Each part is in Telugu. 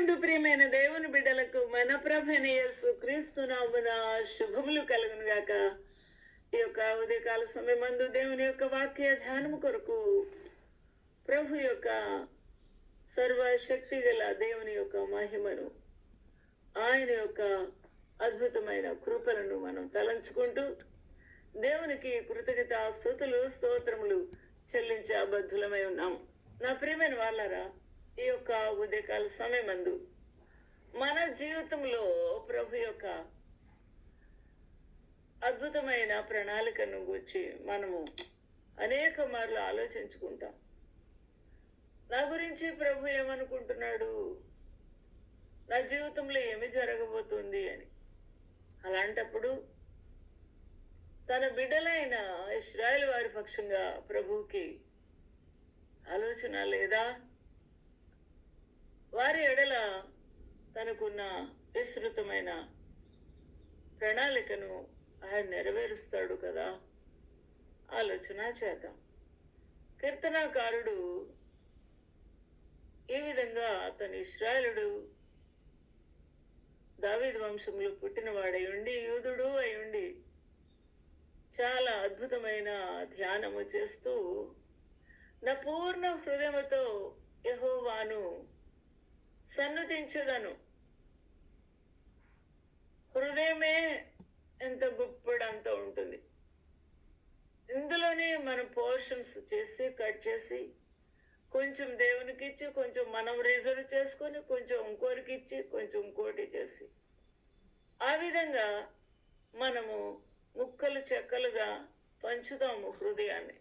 నందు ప్రియమైన దేవుని బిడ్డలకు మన ప్రభైన క్రీస్తు నామున శుభములు కలుగును గాక. ఈ యొక్క ఉదయకాల సమయమందు దేవుని యొక్క వాక్య ధ్యానము కొరకు ప్రభు యొక్క సర్వశక్తి గల దేవుని యొక్క మహిమను ఆయన యొక్క అద్భుతమైన కృపలను మనం తలంచుకుంటూ దేవునికి కృతజ్ఞత స్థుతులు స్తోత్రములు చెల్లించే అబద్ధులమై ఉన్నాం. నా ప్రియమైన వాళ్ళారా ఈ యొక్క ఉదయకాల సమయమందు మన జీవితంలో ప్రభు యొక్క అద్భుతమైన ప్రణాళికను గురించి మనము అనేక మార్లు ఆలోచించుకుంటాం. నా గురించి ప్రభు ఏమనుకుంటున్నాడు? నా జీవితంలో ఏమి జరగబోతుంది అని. అలాంటప్పుడు తన బిడ్డలైన ఇస్రాయల్ వారి పక్షంగా ప్రభువుకి ఆలోచన లేదా? వారి ఎడల తనకున్న విస్తృతమైన ప్రణాళికను ఆయన నెరవేరుస్తాడు కదా? ఆలోచన చేద్దాం. కీర్తనాకారుడు ఈ విధంగా అతను ఇస్రాయలుడు దావీద్ వంశంలో పుట్టినవాడై ఉండి యూదుడు అయి ఉండి చాలా అద్భుతమైన ధ్యానము చేస్తూ నా పూర్ణ హృదయముతో యహోవాను సన్నుతించదను. హృదయమే ఎంత గుప్పడంత ఉంటుంది. ఇందులోనే మనం పోర్షన్స్ చేసి కట్ చేసి కొంచెం దేవునికి ఇచ్చి కొంచెం మనం రిజర్వ్ చేసుకొని కొంచెం ఇంకోరికి ఇచ్చి కొంచెం ఇంకోటి చేసి. ఆ విధంగా మనము ముక్కలు చెక్కలుగా పంచుదాము హృదయాన్ని.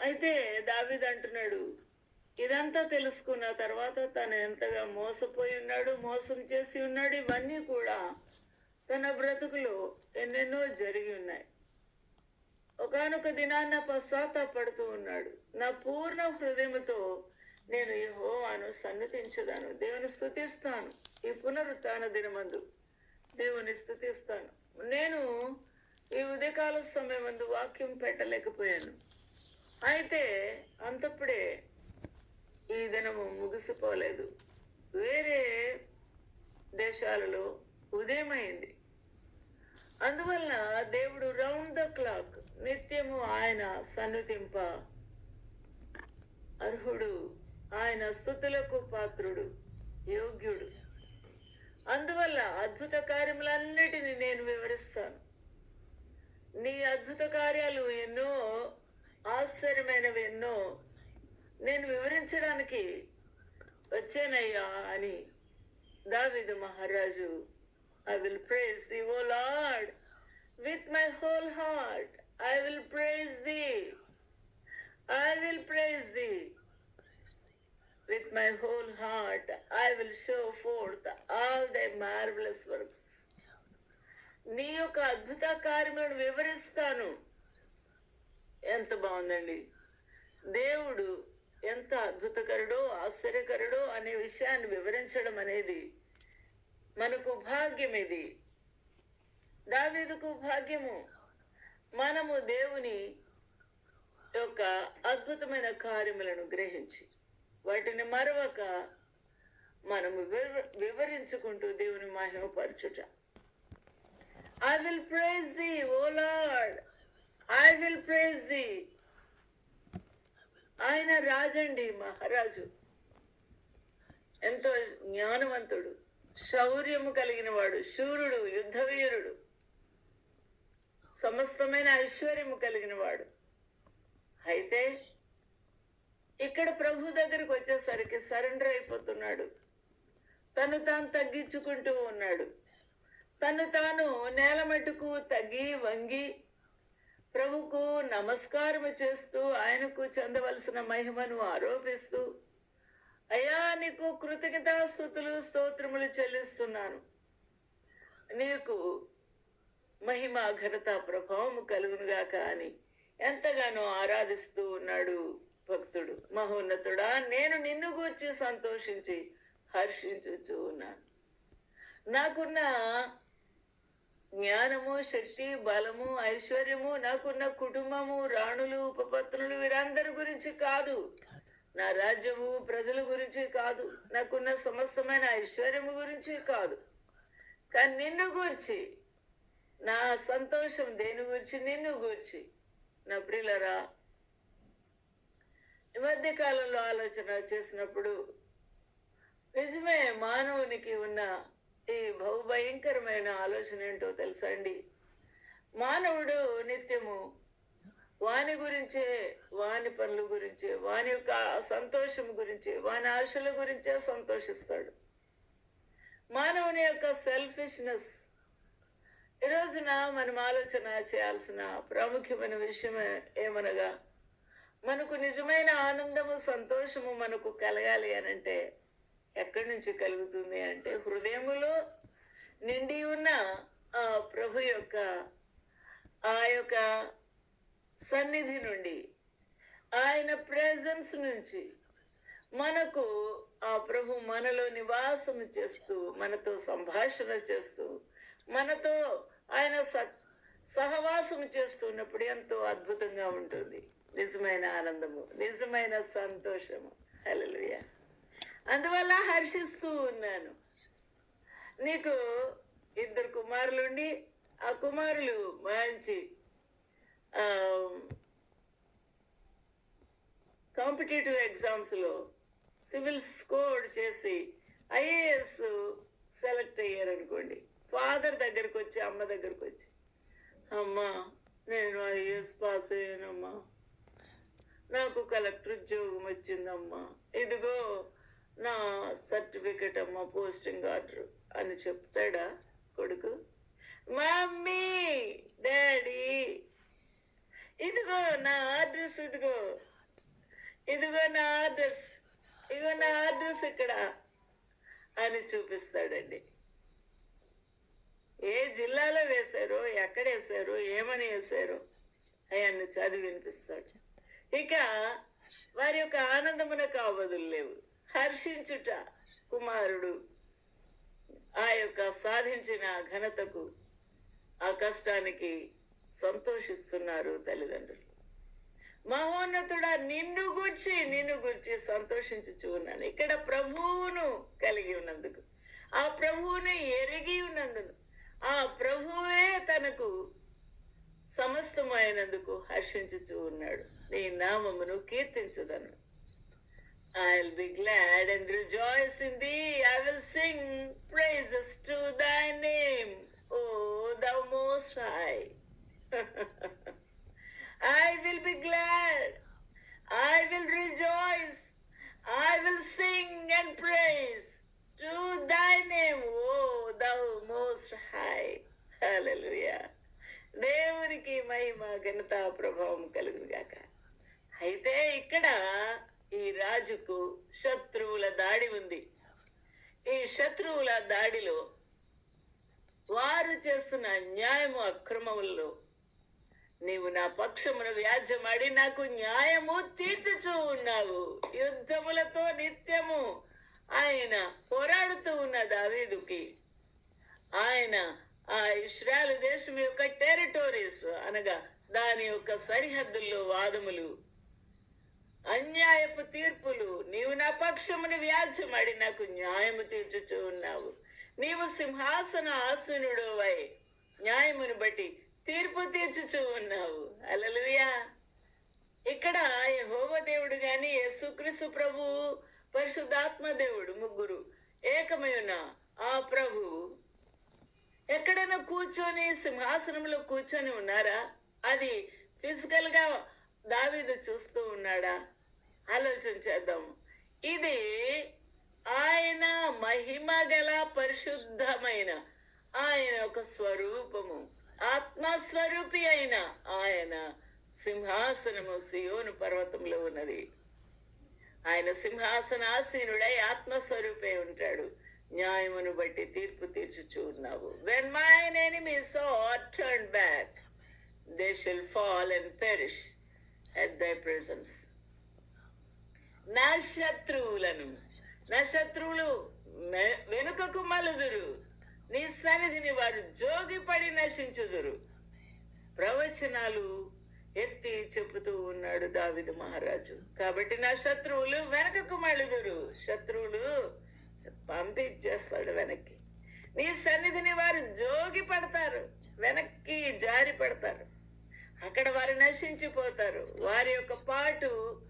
అయితే దావిద్ అంటున్నాడు ఇదంతా తెలుసుకున్న తర్వాత తను ఎంతగా మోసపోయి ఉన్నాడు మోసం చేసి ఉన్నాడు ఇవన్నీ కూడా తన బ్రతుకులో ఎన్నెన్నో జరిగి ఉన్నాయి. ఒకనొక దినాన్న పశ్చాత్తాపడుతూ ఉన్నాడు. నా పూర్ణ హృదయముతో నేను ఈ హోవాను సన్నతించదాను దేవుని స్థుతిస్తాను ఈ పునరుత్న దినమందు. దేవుని స్థుతిస్తాను నేను ఈ ఉదయకాల సమయమందు వాక్యం పెట్టలేకపోయాను. అయితే అంతప్పుడే ఈ దినము ముగిసిపోలేదు. వేరే దేశాలలో ఉదయమైంది. అందువల్ల దేవుడు రౌండ్ ద క్లాక్ నిత్యము ఆయన సన్నుతింప అర్హుడు ఆయన స్థుతులకు పాత్రుడు యోగ్యుడు. అందువల్ల అద్భుత కార్యములన్నిటిని నేను వివరిస్తాను. నీ అద్భుత కార్యాలు ఎన్నో ఆశ్చర్యమైనవి ఎన్నో నేను వివరించడానికి వచ్చానయ్యా అని దావిదు మహారాజు I will praise thee O Lord with my whole heart I will praise thee I will praise thee with my whole heart I will show forth all the marvellous works నీ యొక్క అద్భుత కార్యములను వివరిస్తాను. ఎంత బాగుందండి. దేవుడు ఎంత అద్భుతకరుడో ఆశ్చర్యకరుడో అనే విషయాన్ని వివరించడం అనేది మనకు భాగ్యం ఇది. దావీదుకు భాగ్యము. మనము దేవుని యొక్క అద్భుతమైన కార్యములను గ్రహించి వాటిని మరవక మనము వివ- వివరించుకుంటూ దేవుని మహిమపరచుట. I will praise thee O Lord I will praise thee ఆయన రాజండి మహారాజు. ఎంతో జ్ఞానవంతుడు శౌర్యము కలిగిన వాడు శూరుడు యుద్ధవీరుడు. సమస్తమైన ఐశ్వర్యము కలిగిన వాడు అయితే ఇక్కడ ప్రభు దగ్గరికి వచ్చేసరికి సరెండర్ అయిపోతున్నాడు. తను తాను తగ్గించుకుంటూ ఉన్నాడు. తను తాను నేల మట్టుకు తగ్గి వంగి ప్రభుకు నమస్కారం చేస్తూ ఆయనకు చెందవలసిన మహిమను ఆరోపిస్తూ అయ్యా నీకు కృతజ్ఞతాస్థుతులు స్తోత్రములు చెల్లిస్తున్నాను. నీకు మహిమ ఘనత ప్రభావం కలుగునుగా కానీ ఎంతగానో ఆరాధిస్తూ ఉన్నాడు భక్తుడు. మహోన్నతుడా నేను నిన్ను గూర్చి సంతోషించి హర్షించుచూ ఉన్నాను. నాకున్న జ్ఞానము శక్తి బలము ఐశ్వర్యము నాకున్న కుటుంబము రాణులు ఉపపత్నులు వీరందరి గురించి కాదు. నా రాజ్యము ప్రజల గురించి కాదు. నాకున్న సమస్తమైన ఐశ్వర్యము గురించి కాదు. కానీ నిన్ను గూర్చి నా సంతోషం దేని గురించి? నిన్ను గూర్చి. నా ప్రియులరా ఈ మధ్య కాలంలో ఆలోచన చేసినప్పుడు నిజమే మానవునికి ఉన్న ఈ బహుభయంకరమైన ఆలోచన ఏంటో తెలుసా అండి మానవుడు నిత్యము వాని గురించే వాని పనుల గురించే వాని యొక్క సంతోషం గురించే వాని ఆశల గురించే సంతోషిస్తాడు. మానవుని యొక్క సెల్ఫిష్నెస్ ఈ రోజున మనం ఆలోచన చేయాల్సిన ప్రాముఖ్యమైన విషయం ఏమనగా మనకు నిజమైన ఆనందము సంతోషము మనకు కలగాలి అని అంటే ఎక్కడి నుంచి కలుగుతుంది అంటే హృదయములో నిండి ఉన్న ఆ ప్రభు యొక్క ఆ యొక్క సన్నిధి నుండి ఆయన ప్రెజెన్స్ నుంచి మనకు ఆ ప్రభు మనలో నివాసం చేస్తూ మనతో సంభాషణ చేస్తూ మనతో ఆయన స- సహవాసం చేస్తున్నప్పుడు ఎంతో అద్భుతంగా ఉంటుంది. నిజమైన ఆనందము నిజమైన సంతోషము. హలో అందువల్ల హర్షిస్తూ ఉన్నాను. నీకు ఇద్దరు కుమారులుండి ఆ కుమారులు మంచి కాంపిటేటివ్ ఎగ్జామ్స్లో సివిల్ స్కోర్ చేసి ఐఏఎస్ సెలెక్ట్ అయ్యారనుకోండి. ఫాదర్ దగ్గరకు వచ్చి అమ్మ దగ్గరకు వచ్చి అమ్మా నేను ఐఏఎస్ పాస్ అయ్యానమ్మా. నాకు కలెక్టర్ ఉద్యోగం వచ్చిందమ్మా. ఇదిగో నా సర్టిఫికెట్ అమ్మ పోస్టింగ్ ఆర్డర్ అని చెప్తాడా కొడుకు? మమ్మీ డాడీ ఇదిగో నా ఆర్డర్స్ ఇదిగో. ఇదిగో నా ఆర్డర్స్ ఇదిగో నా ఆర్డర్స్ ఇక్కడ అని చూపిస్తాడండి. ఏ జిల్లాలో వేశారు ఎక్కడ వేశారు ఏమని వేశారు అవన్నీ చదివి వినిపిస్తాడు. ఇక వారి యొక్క ఆనందమునకు అవధులు లేవు. హర్షించుట కుమారుడు. ఆ యొక్క సాధించిన ఘనతకు ఆ కష్టానికి సంతోషిస్తున్నారు తల్లిదండ్రులు. మహోన్నతుడా నిన్ను గూర్చి నిన్ను గూర్చి సంతోషించుచు ఉన్నాను. ఇక్కడ ప్రభువును కలిగి ఉన్నందుకు ఆ ప్రభువును ఎరిగి ఉన్నందుకు ఆ ప్రభువే తనకు సమస్తమైనందుకు హర్షించుచు ఉన్నాడు. నీ నామమును కీర్తించదను. I'll be glad and rejoice in thee. I will sing praises to thy name, O thou most high. I will be glad. I will rejoice. I will sing and praise to thy name, O thou most high. Hallelujah. దేవునికి మహిమ ఘనత ప్రభావం కలుగుగాక అయితే ఇక్కడ ఈ రాజుకు శత్రువుల దాడి ఉంది. ఈ శత్రువుల దాడిలో వారు చేస్తున్న అన్యాయము అక్రమముల్లో నీవు నా పక్షమున వ్యాజ్యమాడి నాకు న్యాయము తీర్చుచూ ఉన్నావు. యుద్ధములతో నిత్యము ఆయన పోరాడుతూ ఉన్న దావీదుకి ఆయన ఆ ఇస్రాయల్ దేశం యొక్క టెరిటోరీస్ అనగా దాని యొక్క సరిహద్దుల్లో వాదములు అన్యాయపు తీర్పులు. నీవు నా పక్షముని వ్యాధ్యమాడి నాకు న్యాయము తీర్చుచూ ఉన్నావు. నీవు సింహాసన ఆసనుడోవై న్యాయమును బట్టి తీర్పు తీర్చుచూ ఉన్నావు. అలలుయా ఇక్కడ యహోవ దేవుడు గాని యేసుక్రీస్తు ప్రభు పరిశుద్ధాత్మ దేవుడు ముగ్గురు ఏకమయున ఆ ప్రభు ఎక్కడైనా కూర్చొని సింహాసనంలో కూర్చొని ఉన్నారా? అది ఫిజికల్గా దావీదు చూస్తూ ఉన్నాడా? ఆలోచన చేద్దాం. ఇది ఆయన మహిమ గల పరిశుద్ధమైన ఆయన ఒక స్వరూపము. ఆత్మస్వరూపి అయిన ఆయన సింహాసనము సియోను పర్వతంలో ఉన్నది. ఆయన సింహాసనాసీనుడై ఆత్మస్వరూపే ఉంటాడు. న్యాయమును బట్టి తీర్పు తీర్చుచూ ఉన్నావు. When mine enemies are turn back they shall fall and perish at thy presence నా శత్రువులను నా శత్రువులు వెనుకకు మలుదురు. నీ సన్నిధిని వారు జోగిపడి నశించుదురు. ప్రవచనాలు ఎత్తి చెబుతూ ఉన్నాడు దావిదు మహారాజు. కాబట్టి నా శత్రువులు వెనకకు మళ్ళుదురు శత్రువులు పంపించేస్తాడు వెనక్కి. నీ సన్నిధిని వారు జోగి పడతారు వెనక్కి జారి పడతారు అక్కడ వారు నశించిపోతారు. వారి యొక్క పాటు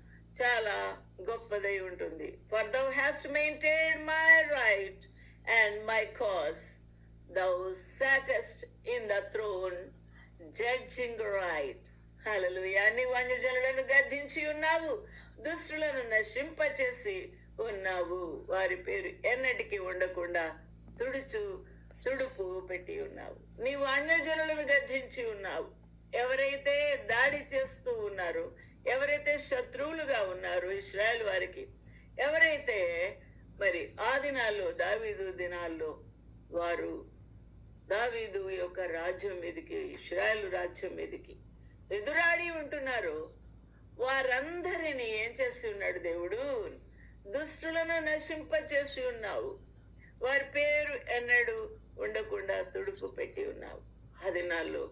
చాలా గొప్పదై ఉంటుంది. For thou hast maintain my right and my cause thou satest in the throne judging right hallelujah అన్ని వన్యజనులను గద్దించి ఉన్నావు. దుష్టులను నశింపచేసి ఉన్నావు. వారి పేరు ఎన్నటికి ఉండకుండా తుడుచు తుడుపు పెట్టి ఉన్నావు. నీవు అన్యజనులను గద్దించి ఉన్నావు. ఎవరైతే దాడి చేస్తూ ఉన్నారో ఎవరైతే శత్రువులుగా ఉన్నారు ఇస్రాయల్ వారికి ఎవరైతే మరి ఆ దినాల్లో దావీదు దినాల్లో వారు దావీదు యొక్క రాజ్యం మీదకి ఇస్రాయల్ రాజ్యం మీదకి ఎదురాడి ఉంటున్నారు వారందరినీ ఏం చేసి ఉన్నాడు దేవుడు? దుష్టులను నశింపచేసి ఉన్నావు. వారి పేరు ఎన్నడూ ఉండకుండా తుడుపు పెట్టి ఉన్నావు. ఆ దినాల్లో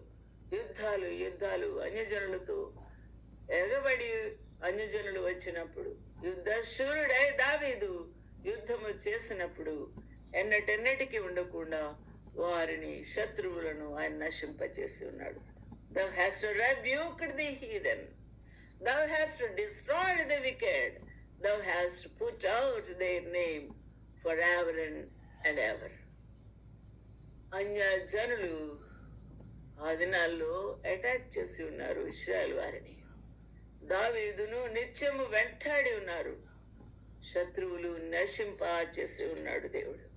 యుద్ధాలు యుద్ధాలు అన్యజనులతో ఎగబడి అన్యజనులు వచ్చినప్పుడు యుద్ధ శూరుడై దావీదు యుద్ధము చేసినప్పుడు ఎన్నటెన్నటికి ఉండకుండా వారిని శత్రువులను ఆయన నశింపచేసి ఉన్నాడు. The has to rebuked the heathen thou has to destroyed the wicked thou has to put out their name for ever and ever అన్య జనులు ఆ దినాల్లో అటాక్ చేసి ఉన్నారు ఇస్రాయల్ వారిని. దావీదును నిత్యము వెంటాడి ఉన్నారు. శత్రువులు నశింప చేసి ఉన్నాడు దేవుడు.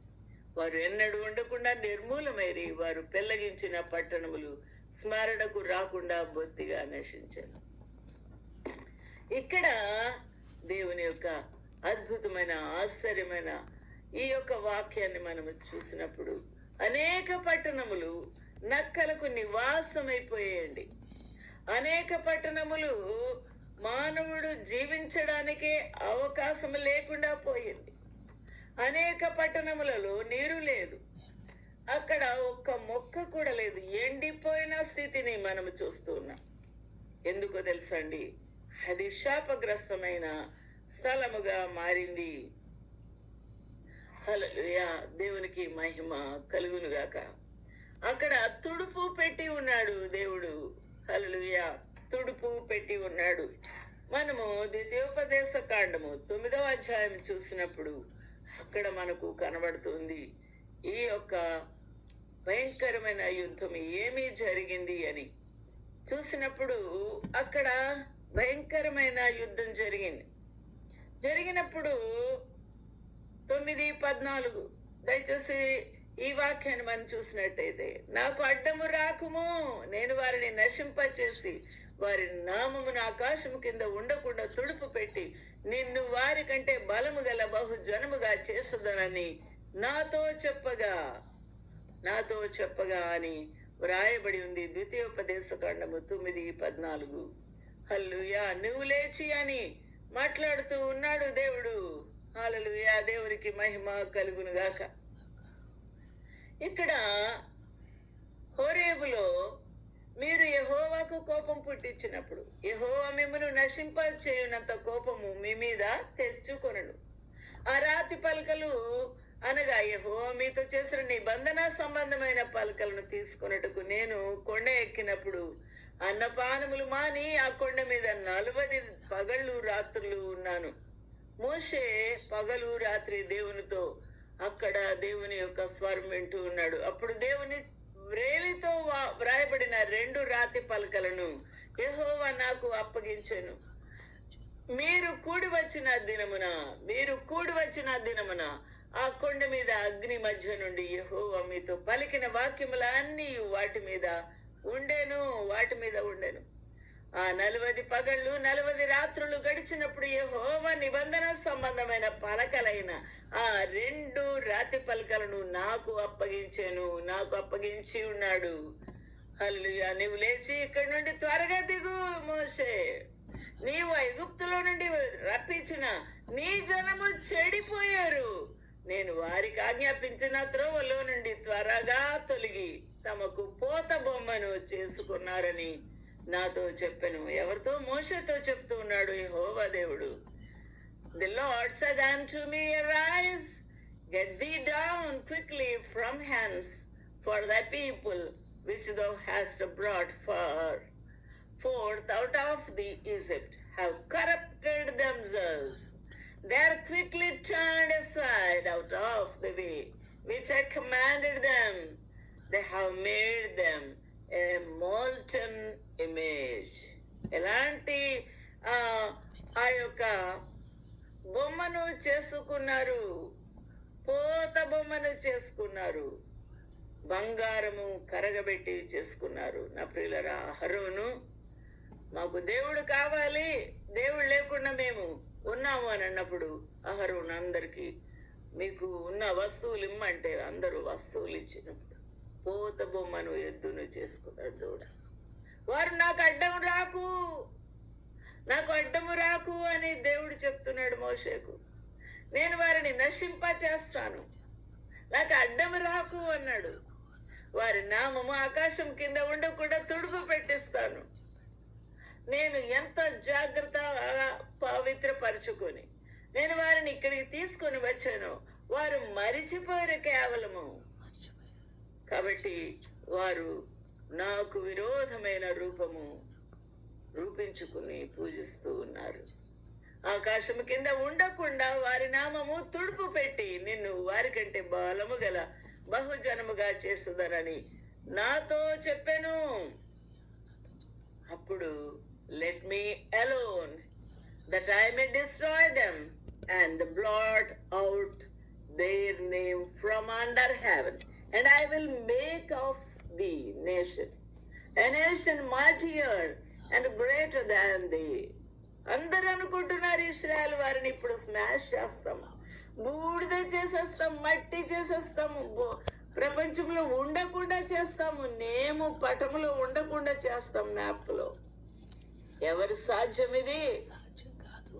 వారు ఎన్నడూ ఉండకుండా నిర్మూలమైరి వారు పెళ్ళగించిన పట్టణములు స్మరణకు రాకుండా బొత్తిగా నశించారు. ఇక్కడ దేవుని యొక్క అద్భుతమైన ఆశ్చర్యమైన ఈ యొక్క వాక్యాన్ని మనం చూసినప్పుడు అనేక పట్టణములు నక్కలకు నివాసమైపోయాయండి. అనేక పట్టణములు మానవుడు జీవించడానికే అవకాశం లేకుండా పోయింది. అనేక పట్టణములలో నీరు లేదు. అక్కడ ఒక్క మొక్క కూడా లేదు. ఎండిపోయిన స్థితిని మనం చూస్తున్నాం ఎందుకో తెలుసా అండి? అది శాపగ్రస్తమైన స్థలముగా మారింది. హలో దేవునికి మహిమ కలుగునుగాక. అక్కడ తుడుపు పెట్టి ఉన్నాడు దేవుడు. హల్లెలూయా. తుడుపు పెట్టి ఉన్నాడు. మనము ద్వితీయోపదేశ కాండము తొమ్మిదవ అధ్యాయం చూసినప్పుడు అక్కడ మనకు కనబడుతుంది. ఈ యొక్క భయంకరమైన యుద్ధం ఏమీ జరిగింది అని. చూసినప్పుడు అక్కడ భయంకరమైన యుద్ధం జరిగింది. జరిగినప్పుడు తొమ్మిది పద్నాలుగు. దయచేసి ఈ వాక్యాన్ని మనం చూసినట్టయితే నాకు అడ్డము రాకుము నేను వారిని నశింపచేసి వారి నామమును ఆకాశము కింద ఉండకుండా తుడుపు పెట్టి నిన్ను వారి కంటే బలము గల బహుజనముగా చేస్తుందనని నాతో చెప్పగా నాతో చెప్పగా అని వ్రాయబడి ఉంది. ద్వితీయోపదేశ ఖండము తొమ్మిది పద్నాలుగు. హల్లుయా నువ్వు లేచి అని మాట్లాడుతూ ఉన్నాడు దేవుడు. హల్లెలూయా! దేవునికి మహిమ కలుగునుగాక. ఇక్కడ హోరేబులో మీరు యహోవాకు కోపం పుట్టించినప్పుడు యహోవా మిమ్మను నశింప చేయునంత కోపము మీ మీద తెచ్చుకొనడు ఆ రాతి పలకలు అనగా యహోవా మీతో చేసిన నిబంధన సంబంధమైన పలకలను తీసుకున్నట్టుకు నేను కొండ ఎక్కినప్పుడు అన్నపానములు మాని ఆ కొండ మీద నలభై పగళ్ళు రాత్రులు ఉన్నాను. మోసే పగలు రాత్రి దేవునితో అక్కడ దేవుని యొక్క స్వరం వింటూ ఉన్నాడు. అప్పుడు దేవుని వ్రేలితో వ్రాయబడిన రెండు రాతి పలకలను యహోవా నాకు అప్పగించను. మీరు కూడి వచ్చిన దినమున మీరు కూడి వచ్చిన దినమున ఆ కొండ మీద అగ్ని మధ్య నుండి యహోవా మీతో పలికిన వాక్యములన్నీ వాటి మీద ఉండెను వాటి మీద ఉండెను. ఆ నలువది పగళ్ళు నలువది రాత్రులు గడిచినప్పుడు యెహోవా నిబంధన సంబంధమైన పలకలైన ఆ రెండు రాతి పలకలను నాకు అప్పగించాను నాకు అప్పగించి ఉన్నాడు. అల్లు నీవు లేచి ఇక్కడి నుండి త్వరగా దిగు మోసే నీవు ఐగుప్తులో నుండి రప్పించిన నీ జనము చెడిపోయారు. నేను వారికి ఆజ్ఞాపించిన త్రోవలో నుండి త్వరగా తొలగి తమకు పోత బొమ్మను చేసుకున్నారని నాతో చెప్పాను ఎవరితో మోసతో చెప్తూ ఉన్నాడు యెహోవా దేవుడు the Lord said unto me arise get thee down quickly from hence for thy people which thou hast brought far forth out of the Egypt have corrupted themselves they are quickly turned aside out of the way which I commanded them they have made them molten image. ఎలాంటి ఆ, ఆ యొక్క బొమ్మను చేసుకున్నారు? పోత బొమ్మను చేసుకున్నారు. బంగారము కరగబెట్టి చేసుకున్నారు. నా ప్రియులరా హరువును మాకు దేవుడు కావాలి. దేవుడు లేకుండా మేము ఉన్నాము అని అన్నప్పుడు అహరువును అందరికీ మీకు ఉన్న వస్తువులు ఇమ్మంటే అందరూ వస్తువులు ఇచ్చినప్పుడు పోత బొమ్మను ఎద్దును చేసుకున్నారు చూడ. వారు నాకు అడ్డం రాకు నాకు అడ్డము రాకు అని దేవుడు చెప్తున్నాడు మోషేకు. నేను వారిని నశింప చేస్తాను నాకు అడ్డము రాకు అన్నాడు. వారి నామము ఆకాశం కింద ఉండకుండా తుడుపు పెట్టిస్తాను. నేను ఎంత జాగ్రత్త పవిత్రపరచుకొని నేను వారిని ఇక్కడికి తీసుకొని వచ్చాను వారు మరిచిపోయారు కేవలము. కాబట్టి వారు నాకు విరోధమైన రూపము రూపించుకుని పూజిస్తూ ఉన్నారు. ఆకాశము కింద ఉండకుండా వారి నామము తుడుపు పెట్టి నిన్ను వారికంటే బలము గల బహుజనముగా చేస్తుందనని నాతో చెప్పాను. అప్పుడు let me alone that I may destroy them and blot out their name from under heaven and I will make of the nation a nation mightier and greater than thee. అందరూ అనుకుంటున్నారు ఇస్రాయల్ వారిని ఇప్పుడు స్మాష్ చేస్తాం. బూడిద చేసేస్తాం మట్టి చేసేస్తాము ప్రపంచంలో ఉండకుండా చేస్తాము నేము పటములో ఉండకుండా చేస్తాం మ్యాప్లో ఎవరి సాధ్యం ఇది?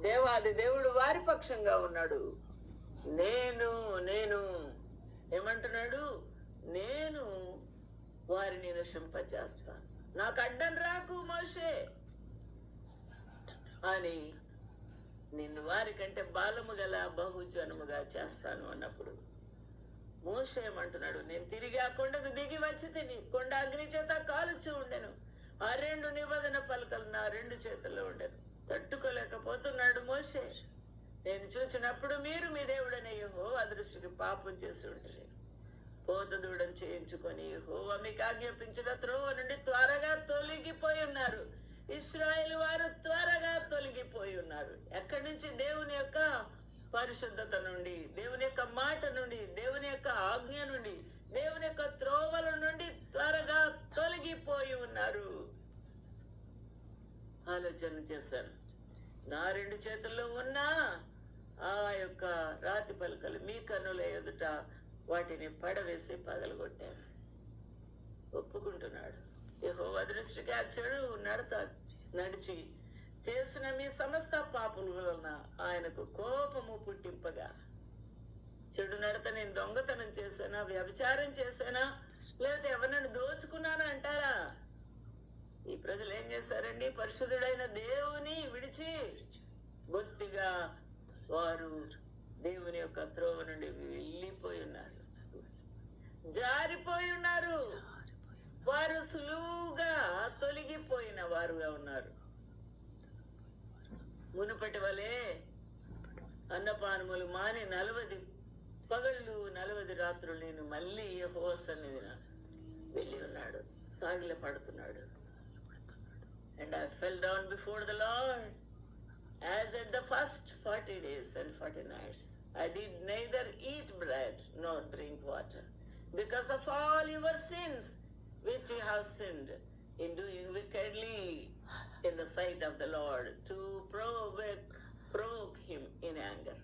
దేవాది దేవుడు వారి పక్షంగా ఉన్నాడు. నేను నేను ఏమంటున్నాడు? నేను వారిని నశింపజేస్తాను నాకు అడ్డం రాకు మోషే! అని నిన్ను వారికంటే బాలము గల బహుజనముగా చేస్తాను అన్నప్పుడు మోసేమంటున్నాడు నేను తిరిగి ఆ కొండకు దిగి వచ్చి తిని కొండ అగ్ని చేత కాలుచు ఉండెను. ఆ రెండు నిబంధన పలకలు నా రెండు చేతుల్లో ఉండెను. తట్టుకోలేకపోతున్నాడు మోసే నేను చూసినప్పుడు మీరు మీ దేవుడనే యహో అదృష్టికి పాపం చేసి ఉండలేదు కోత దూడం చేయించుకొని హోవా మీకు ఆజ్ఞాపించిన త్రోవ నుండి త్వరగా తొలగిపోయి ఉన్నారు. ఇస్రాయేల్ వారు త్వరగా తొలగిపోయి ఉన్నారు. ఎక్కడి నుంచి? దేవుని యొక్క పరిశుద్ధత నుండి దేవుని యొక్క మాట నుండి దేవుని యొక్క ఆజ్ఞ నుండి దేవుని యొక్క త్రోవల నుండి త్వరగా తొలగిపోయి ఉన్నారు. ఆలోచన చేశాను నా రెండు చేతుల్లో ఉన్న ఆ యొక్క రాతి పలకలు మీ కన్నుల ఎదుట వాటిని పడవేసి పగలగొట్టాను ఒప్పుకుంటున్నాడు. యెహోవా దృష్టికి అచ్చడు చెడు నడత నడిచి చేసిన మీ సమస్త పాపుల వలన ఆయనకు కోపము పుట్టింపగా. చెడు నడత నేను దొంగతనం చేశానా? వ్యభిచారం చేశానా? లేదా ఎవరినైనా దోచుకున్నానా అంటారా? ఈ ప్రజలు ఏం చేశారండి? పరిశుద్ధుడైన దేవుని విడిచి బొత్తిగా వారు దేవుని యొక్క త్రోవ నుండి వెళ్ళిపోయి ఉన్నారు. జారిపోయి ఉన్నారు. వారు సులువుగా తొలగిపోయిన వారుగా ఉన్నారు. మునుపటి వలే అన్నపానములు మాని నలవది పగళ్ళు నలవది రాత్రులు నేను మళ్ళీ హోస్ అనేది వెళ్ళి ఉన్నాడు. సాగిల పడుతున్నాడు and I fell down before the Lord as at the first forty days and forty nights. I did neither eat bread nor drink water, because of all your sins which you have sinned in doing wickedly in the sight of the Lord to provoke, provoke him in anger.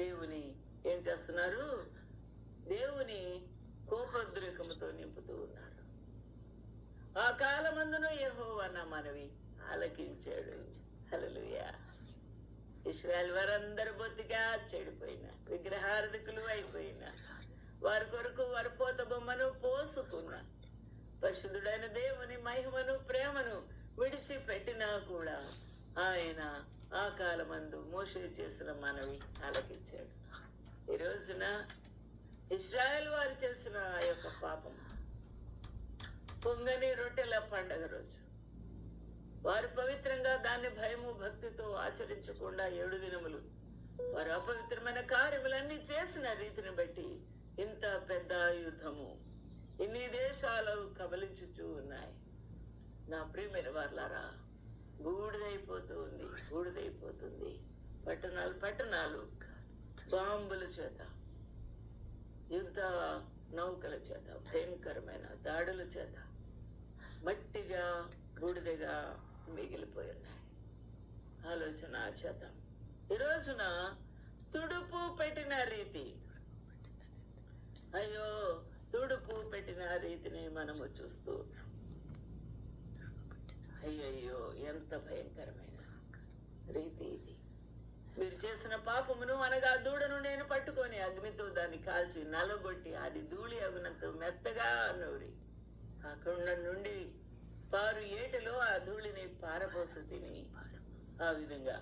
దేవుని ఏం చేస్తున్నారు దేవుని కోపోద్రేకముతో నింపుతూ ఉన్నారు ఆ కాలమందును యెహోవా నా మనవి ఆలకించాడు హలలుయా ఇస్రాయల్ వారందరూ బొత్తిగా చెడిపోయిన విగ్రహార్థకులు అయిపోయిన వారి కొరకు వరపోత బొమ్మను పోసుకున్న పరిశుద్ధుడైన దేవుని మహిమను ప్రేమను విడిచిపెట్టినా కూడా ఆయన ఆ కాలమందు మోసే చేసిన మనవి ఆలకించాడు. ఈ రోజున ఇస్రాయల్ వారు చేసిన ఆ యొక్క పాపం పొంగని రొట్టెల పండగ రోజు. వారు పవిత్రంగా దాన్ని భయము భక్తితో ఆచరించకుండా ఏడు దినములు. వారు అపవిత్రమైన కార్యములన్నీ చేసిన రీతిని బట్టి ఇంత పెద్ద యుద్ధము ఇన్ని దేశాలు కబలించుచూ ఉన్నాయి. నా ప్రియమైన వాళ్ళారా బూడిదైపోతూ ఉంది బూడిదైపోతుంది. పట్టణాలు పట్టణాలు బాంబుల చేత యుద్ధ నౌకల చేత భయంకరమైన దాడుల చేత మట్టిగా బూడిదగా మిగిలిపోయి ఉన్నాయి ఆలోచన చేద్దాం. ఈ రోజున తుడుపు పెట్టిన రీతి. అయ్యో తుడుపు పెట్టిన రీతిని మనము చూస్తూ అయ్యయ్యో ఎంత భయంకరమైన రీతి ఇది. మీరు చేసిన పాపమును అనగా దూడను నేను పట్టుకొని అగ్నితో దాన్ని కాల్చి నలగొట్టి అది ధూళి అగునంత మెత్తగా నూరి. అక్కడ నుండి పారు ఏటలో ఆ ధూళిని పారపోసి తిని ఆ విధంగా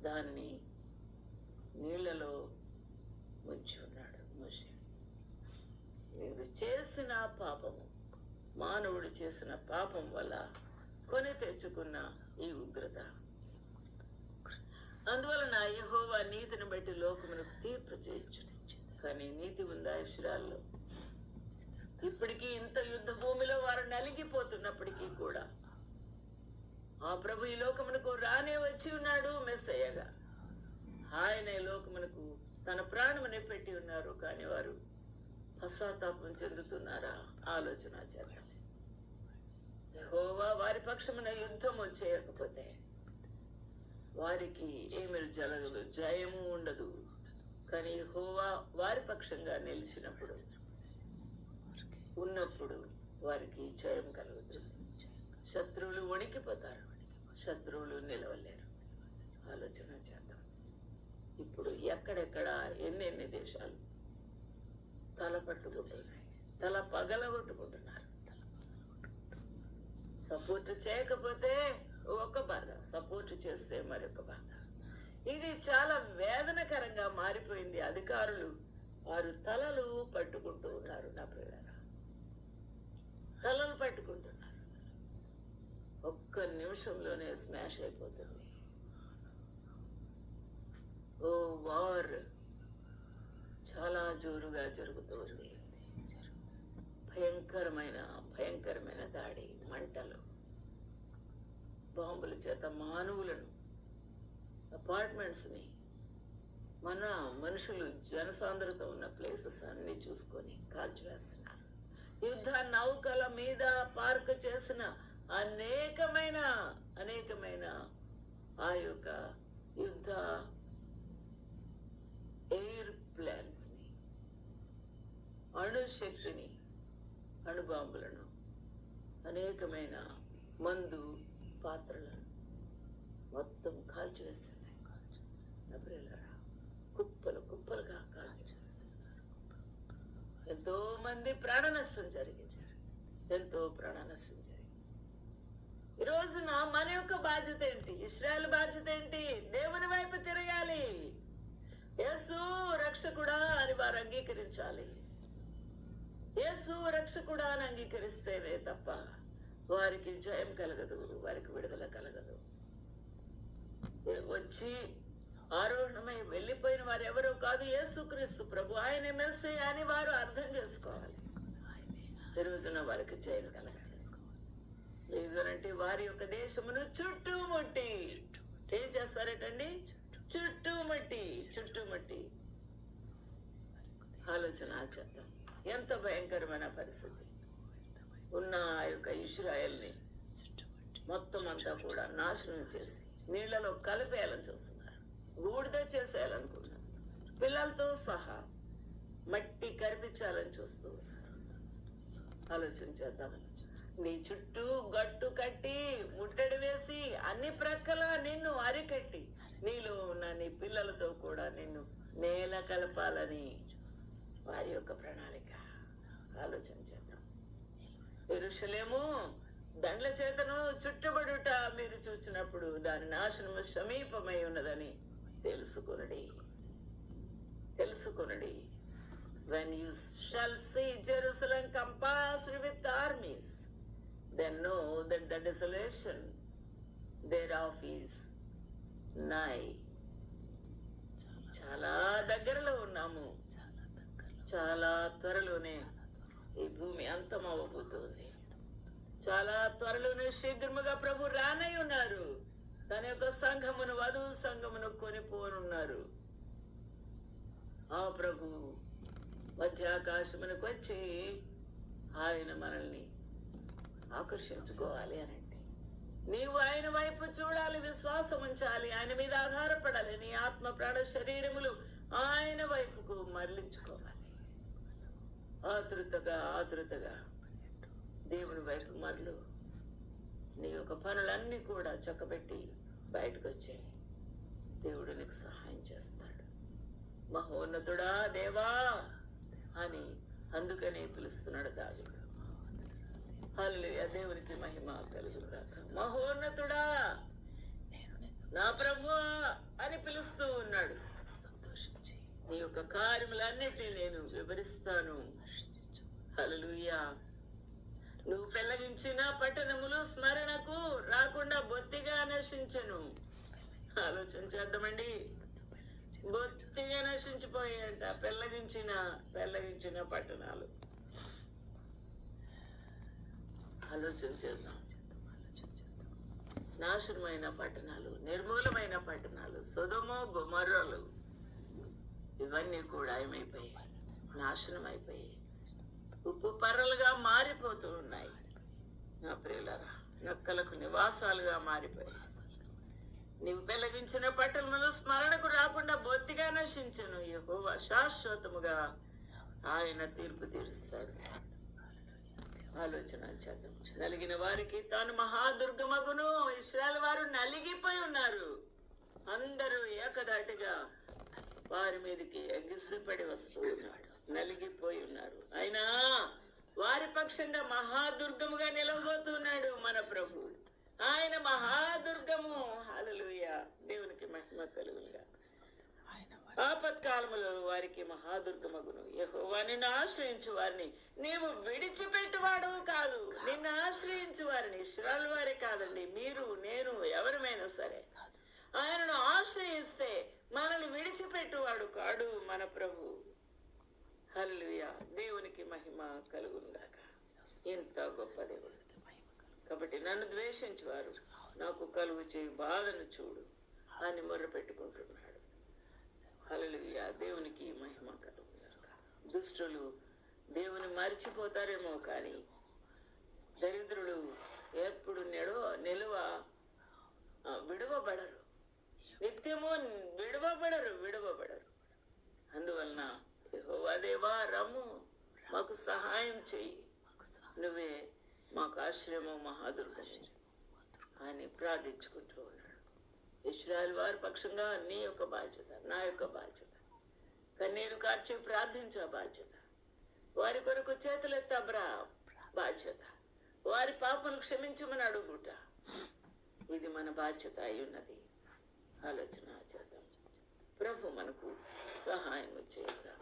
దాన్ని నీళ్ళలో ముంచి ఉన్నాడు మోషే. మీరు చేసిన పాపము మానవుడు చేసిన పాపం వల్ల కొని తెచ్చుకున్న ఈ ఉగ్రత. అందువలన యెహోవా నీతిని బట్టి లోకమునకు తీర్పు చేయొచ్చు కానీ నీతి ఉందా ఇస్రాల్లో ఇప్పటికీ ఇంత యుద్ధ భూమిలో వారు నలిగిపోతున్నప్పటికీ కూడా ఆ ప్రభు ఈ లోకమునకు రానే వచ్చి ఉన్నాడు మెస్సయ్యగా. ఆయన ఈ లోకమునకు తన ప్రాణమునే పెట్టి ఉన్నారు. కానీ వారు పశ్చాత్తాపం చెందుతున్నారా? ఆలోచన చేద్దాం. యెహోవా వారి పక్షమున యుద్ధము చేయకపోతే వారికి ఏమి జరగదు జయము ఉండదు. కానీ హోవా వారి పక్షంగా నిలిచినప్పుడు ఉన్నప్పుడు వారికి జయం కలుగుతుంది. శత్రువులు వణికిపోతారు. శత్రువులు నిలవలేరు. ఆలోచన చేద్దాం. ఇప్పుడు ఎక్కడెక్కడ ఎన్నెన్ని దేశాలు తల పట్టుకుంటున్నాయి తల పగలగొట్టుకుంటున్నారు. సపోర్ట్ చేయకపోతే ఒక బాధ. సపోర్ట్ చేస్తే మరొక బాధ. ఇది చాలా వేదనకరంగా మారిపోయింది. అధికారులు వారు తలలు పట్టుకుంటూ ఉన్నారు నా ప్రేరణ తలలు పట్టుకుంటున్నారు. ఒక్క నిమిషంలోనే స్మాష్ అయిపోతుంది. ఓ వార్ చాలా జోరుగా జరుగుతుంది. భయంకరమైన భయంకరమైన దాడి మంటలు. బాంబుల చేత మానవులను అపార్ట్మెంట్స్ని మన మనుషులు జనసాంద్రత ఉన్న ప్లేసెస్ అన్ని చూసుకొని కాల్చివేస్తున్నారు. యుద్ధ నౌకల మీద పార్క్ చేసిన అనేకమైన అనేకమైన ఆ యొక్క యుద్ధ ఎయిర్ ప్లాన్స్ని అణుశక్తిని అణుబాంబులను అనేకమైన మందు పాత్రలను మొత్తం కాల్చివేస్తున్నాయి కుప్పలు కుప్పలుగా ఎంతో మంది ప్రాణ నష్టం ఎంతో ప్రాణ నష్టం జరిగింది. ఈ రోజున మన యొక్క బాధ్యత ఏంటి? ఇస్రాయల్ బాధ్యత ఏంటి? దేవుని వైపు తిరగాలి. యేసు రక్షకుడా అని వారు అంగీకరించాలి. యేసు రక్షకుడా అని అంగీకరిస్తేనే తప్ప వారికి జయం కలగదు వారికి విడుదల కలగదు. వచ్చి ఆరోహణమై వెళ్ళిపోయిన వారు ఎవరో కాదు యేసుక్రీస్తు ప్రభు. ఆయన మెస్సే అని వారు అర్థం చేసుకోవాలి. ఈ రోజున వారికి జయం కలగాలి లేదనంటే వారి యొక్క దేశమును చుట్టుముట్టి. ఏం చేస్తారటండి? చుట్టుముట్టి చుట్టుముట్టి. ఆలోచన చేద్దాం. ఎంత భయంకరమైన పరిస్థితి. ఉన్న ఆ యొక్క ఇస్రాయల్ని మొత్తం అంతా కూడా నాశనం చేసి నీళ్ళలో కలిపేయాలని చూస్తున్నారు బూడిద చేసేయాలనుకుంటున్నారు పిల్లలతో సహా మట్టి కరిపించాలని చూస్తూ ఆలోచన చేద్దాం. నీ చుట్టూ గట్టు కట్టి ముట్టడి వేసి అన్ని ప్రక్కల నిన్ను అరికట్టి నీలో ఉన్న నీ పిల్లలతో కూడా నిన్ను నేల కలపాలని వారి యొక్క ప్రణాళిక. ఆలోచన చేద్దాం. ఎరుషలేము దండ్ల చేతను చుట్టబడుట మీరు చూచినప్పుడు దాని నాశనము సమీపమై ఉన్నదని తెలుసుకొనడి. తెలుసుకొనడి. When you shall see Jerusalem compass with armies then know that the desolation thereof is nigh చాలా దగ్గరలో ఉన్నాము. చాలా త్వరలోనే ఈ భూమి అంతమవబోతోంది చాలా త్వరలోనే శీఘ్రముగా ప్రభు రానై ఉన్నారు. తన యొక్క సంఘమును వధువు సంఘమును కొనిపోనున్నారు. ఆ ప్రభు మధ్యాకాశమునకు వచ్చి ఆయన మనల్ని ఆకర్షించుకోవాలి అనండి నీవు ఆయన వైపు చూడాలి విశ్వాసం ఉంచాలి ఆయన మీద ఆధారపడాలి నీ ఆత్మ ప్రాణ శరీరములు ఆయన వైపుకు మరలించుకోవాలి. ఆతృతగా ఆతృతగా దేవుని వైపు మరలు నీ యొక్క పనులన్నీ కూడా చక్కబెట్టి బయటకు వచ్చాయి దేవుడు నీకు సహాయం చేస్తాడు. మహోన్నతుడా దేవా అని అందుకనే పిలుస్తున్నాడు దావీదు. హల్లు దేవునికి మహిమ కలుగుగాక మహోన్నతుడా నా ప్రభు అని పిలుస్తూ ఉన్నాడు. నీ యొక్క కార్యములన్నిటినీ నేను వివరిస్తాను. హలలుయా నువ్వు పెళ్ళగించిన పట్టణములు స్మరణకు రాకుండా బొత్తిగా నశించను. ఆలోచన చేద్దామండి. బొత్తిగా నశించిపోయాయంట పెళ్ళగించిన పెళ్ళగించిన పట్టణాలు. ఆలోచన చేద్దాం. నాశనమైన పట్టణాలు నిర్మూలమైన పట్టణాలు సుధమో గుమర్రలు ఇవన్నీ కూడా ఏమైపోయాయి? నాశనం అయిపోయాయి ఉప్పు పర్రలుగా మారిపోతూ ఉన్నాయి. నా ప్రియులరా నక్కలకు నివాసాలుగా మారిపోయాయి. నీవు వెలిగించిన పట్టణములు స్మరణకు రాకుండా బొత్తిగా నశించను. యెహోవా శాశ్వతముగా ఆయన తీర్పు తీరుస్తాడు. ఆలోచన చేద్దాం. నలిగిన వారికి తాను మహాదుర్గమగును. ఇస్రాయల్ వారు నలిగిపోయి ఉన్నారు. అందరూ ఏకదాటిగా వారి మీదకి ఎగిసిపడి వస్తూ నలిగిపోయి ఉన్నారు. అయినా వారి పక్షంగా మహాదుర్గముగా నిలవబోతున్నాడు మన ప్రభు. ఆయన మహాదుర్గము. హల్లెలూయ. దేవునికి మహిమ కలుగుగా ఆపత్కాలములో వారికి మహాదుర్గమగును. నిన్ను ఆశ్రయించు వారిని నీవు విడిచిపెట్టువాడు కాదు. నిన్ను ఆశ్రయించు వారిని ఇస్రాయల్ వారే కాదండి. మీరు నేను ఎవరమైనా సరే. ఆయనను ఆశ్రయిస్తే మనల్ని విడిచిపెట్టువాడు కాడు మన ప్రభు. హల్లుయా దేవునికి మహిమ కలుగుందాక ఎంత గొప్ప దేవుడు. కాబట్టి నన్ను ద్వేషించువారు. నాకు కలుగు చేయి బాధను చూడు అని మొర్ర పెట్టుకుంటున్నాడు. హల్లెలూయా. దేవునికి మహిమ కలుగుందాక దుష్టులు దేవుని మర్చిపోతారేమో కానీ దరిద్రులు ఎప్పుడు నెడవ నిలువ విడవబడరు విడువబడరు. నిత్యము విడువబడరు విడవబడరు. అందువలన యెహోవా దేవా రమ్ము మాకు సహాయం చెయ్యి. నువ్వే మాకు ఆశ్రయము మహాదుర్గము అని ప్రార్థించుకుంటూ ఉన్నాడు. ఇస్రాయల్ వారి పక్షంగా నీ యొక్క బాధ్యత నా యొక్క బాధ్యత. కన్నీరు కార్చి ప్రార్థించే బాధ్యత. వారి కొరకు చేతులెత్త బ్రా బాధ్యత. వారి పాపను క్షమించమని అడుగుట. ఇది మన బాధ్యత అయి ఉన్నది. ఆలోచన చేద్దాం. ప్రభు మనకు సహాయం చేయగా